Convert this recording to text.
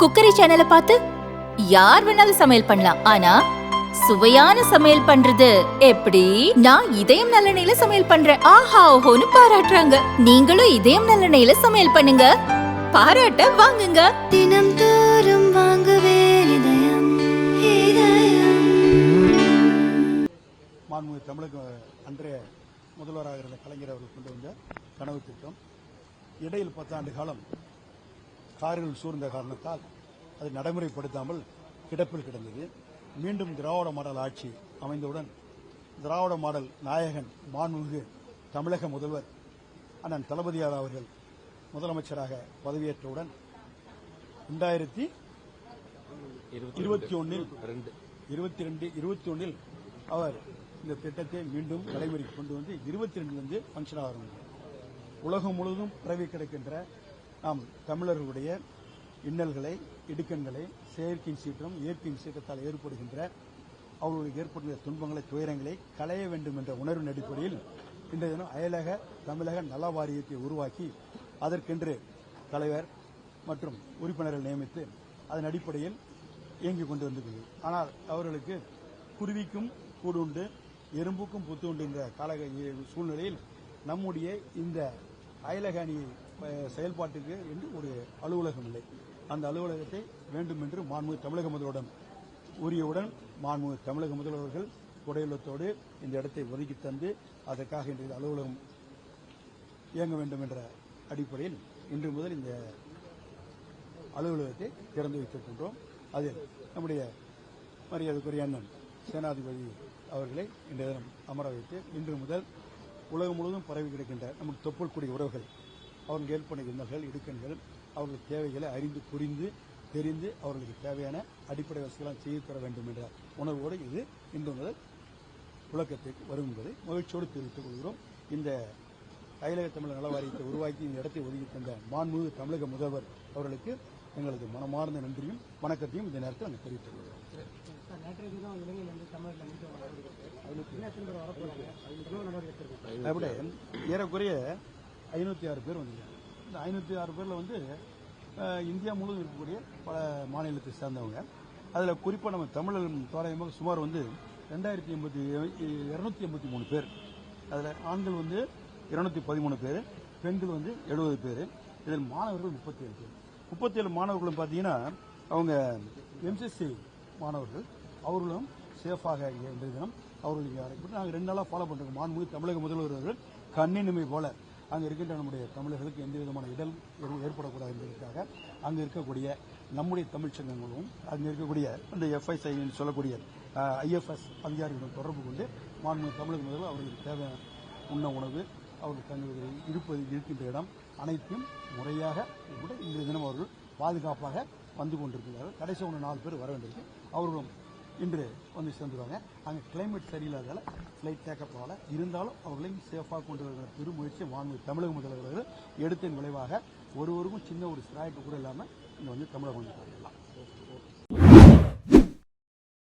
Cookery சேனலை பார்த்து யார் வேணாலும் சமையல் பண்ணலாம். ஆனா சுவையான சமையல் பண்றது எப்படி? நான் இதயம் நல்லெண்ணெயில சமையல் பண்றேன். ஆஹா ஓஹோன்னு பாராட்டுறாங்க. நீங்களும் இதயம் நல்லெண்ணெயில சமையல் பண்ணுங்க. பாராட்ட வாங்குங்க. தினம் தோறும் வாங்குவே இதயம் மாண்புமிகு தமிழக அன்றைய முதல்வராக இருந்த கலைஞர் அவர்கள் கொண்டு வந்த கனவு திட்டம். இடையில் பத்தாண்டு காலம் கார்கள் சூழ்ந்த காரணத்தால் அதை நடைமுறைப்படுத்தாமல் கிடப்பில் கிடந்தது. மீண்டும் திராவிட மாடல் ஆட்சி அமைந்தவுடன் திராவிட மாடல் நாயகன் மாண்புமிகு தமிழக முதல்வர் அண்ணன் தளபதியார் அவர்கள் முதலமைச்சராக பதவியேற்றவுடன் ரெண்டாயிரத்தி இருபத்தி ஒன்னில் இருபத்தி ரெண்டு. இருபத்தி ஒன்னில் அவர் இந்த திட்டத்தை மீண்டும் நடைமுறைக்கு கொண்டு வந்து இருபத்தி ரெண்டுலேருந்து ஃபங்க்ஷன் ஆரம்பித்தார். உலகம் முழுவதும் பரவி கிடக்கின்ற நாம் தமிழர்களுடைய இன்னல்களை இடுக்கண்களை செயற்கையின் சீற்றம் இயற்கையின் சீற்றத்தால் ஏற்படுகின்ற அவர்களுக்கு ஏற்படுகின்ற துன்பங்களை துயரங்களை களைய வேண்டும் என்ற உணர்வின் அடிப்படையில் இன்றைய தினம் அயலக தமிழக நல வாரியத்தை உருவாக்கி அதற்கென்று தலைவர் மற்றும் உறுப்பினர்கள் நியமித்து அதன் அடிப்படையில் இயங்கிக் கொண்டு வந்திருக்கிறது. ஆனால் அவர்களுக்கு குருவிக்கும் கூடு உண்டு எறும்புக்கும் புத்து உண்டு என்ற கால சூழ்நிலையில் நம்முடைய இந்த அயலக அணி செயல்பாட்டுக்கு என்று ஒரு அலுவலகம் இல்லை. அந்த அலுவலகத்தை வேண்டும் என்று மாண்புமிகு தமிழக முதல்வரிடம் உரியவுடன் மாண்புமிகு தமிழக முதல்வர்கள் குடையுள்ளத்தோடு இந்த இடத்தை ஒதுக்கி தந்து அதற்காக இன்றைய அலுவலகம் இயங்க வேண்டும் என்ற அடிப்படையில் இன்று முதல் இந்த அலுவலகத்தை திறந்து வைத்திருக்கின்றோம் அதில் நம்முடைய மரியாதைக்குரிய அண்ணன் சேனாதிபதி அவர்களை இன்றைய தினம் அமர வைத்து இன்று முதல் உலகம் முழுவதும் பரவி கிடக்கின்ற நமக்கு தொப்புள்கூடிய உறவுகள் அவர்கள் ஏற்படுகிற இன்னல்கள் இடுக்கண்கள் அவர்கள் தேவைகளை அறிந்து புரிந்து தெரிந்து அவர்களுக்கு தேவையான அடிப்படை வசதிகளாம் செய்து தர வேண்டும் என்ற உணர்வோடு இது இன்று முதல் புழக்கத்திற்கு வரும் என்பதை மகிழ்ச்சியோடு தெரிவித்துக் கொள்கிறோம். இந்த அயலக தமிழக நல வாரியத்தை உருவாக்கி இந்த இடத்தை ஒதுக்கி தந்த மாண்புமிகு தமிழக முதல்வர் அவர்களுக்கு எங்களது மனமார்ந்த நன்றியும் வணக்கத்தையும் இந்த நேரத்தில் நாங்கள் தெரிவித்துக் கொள்கிறோம். ஏறக்குறைய ஐநூற்றி ஆறு பேர் வந்திருக்காங்க. இந்த ஐநூற்றி ஆறு பேரில் வந்து இந்தியா முழுவதும் இருக்கக்கூடிய பல மாநிலத்தை சேர்ந்தவங்க. அதில் குறிப்பாக நம்ம தமிழர் தோராயமாக சுமார் வந்து ரெண்டாயிரத்தி எண்பத்தி இரநூத்தி எண்பத்தி மூணு பேர். அதில் ஆண்கள் வந்து இருநூத்தி பதிமூணு பேர் பெண்கள் வந்து எழுபது பேர் இதில் மாணவர்கள் முப்பத்தி ஏழு பேர். முப்பத்தி ஏழு மாணவர்களும் பார்த்தீங்கன்னா அவங்க எம்சிசி மாணவர்கள். அவர்களும் சேஃபாக இன்றைய தினம் அவர்கள் இங்கே நாங்கள் ரெண்டு நாளாக ஃபாலோ பண்ணுறோம் மாண்புமிகு தமிழக முதல்வர் அவர்கள் கண்ணினுமை போல அங்கே இருக்கின்ற நம்முடைய தமிழர்களுக்கு எந்த விதமான இடல் ஏற்படக்கூடாது என்பதற்காக அங்கே இருக்கக்கூடிய நம்முடைய தமிழ் சங்கங்களும் அங்கே இருக்கக்கூடிய இந்த எஃப்ஐசி சொல்லக்கூடிய ஐஎஃப்எஸ் அதிகாரிகளுடன் தொடர்பு கொண்டு மாண்பு தமிழக முதல்வர் அவர்களுக்கு தேவையான உண்ண உணவு அவர்கள் தங்குவதில் இருப்பது இருக்கின்ற இடம் அனைத்தையும் முறையாக கூட இன்றைய தினம் அவர்கள் பாதுகாப்பாக வந்து கொண்டிருக்கிறார்கள். கடைசி ஒன்று நாலு பேர் வர வேண்டியிருக்கு. அவர்களும் இன்று வந்து சேர்ந்துருவாங்க. அங்கே கிளைமேட் சரியில்லாதால ஃப்ளைட் டேக்கப் ஆகல. இருந்தாலும் அவர்களையும் சேஃபாக கொண்டு வருகிற பெருமுயற்சி வாங்க தமிழக முதல்வர்கள் எடுத்ததன் விளைவாக ஒருவருக்கும் சின்ன ஒரு ஸ்ட்ராய்க்கு கூட இல்லாமல் இங்கே வந்து தமிழகம் வந்து போயிடலாம்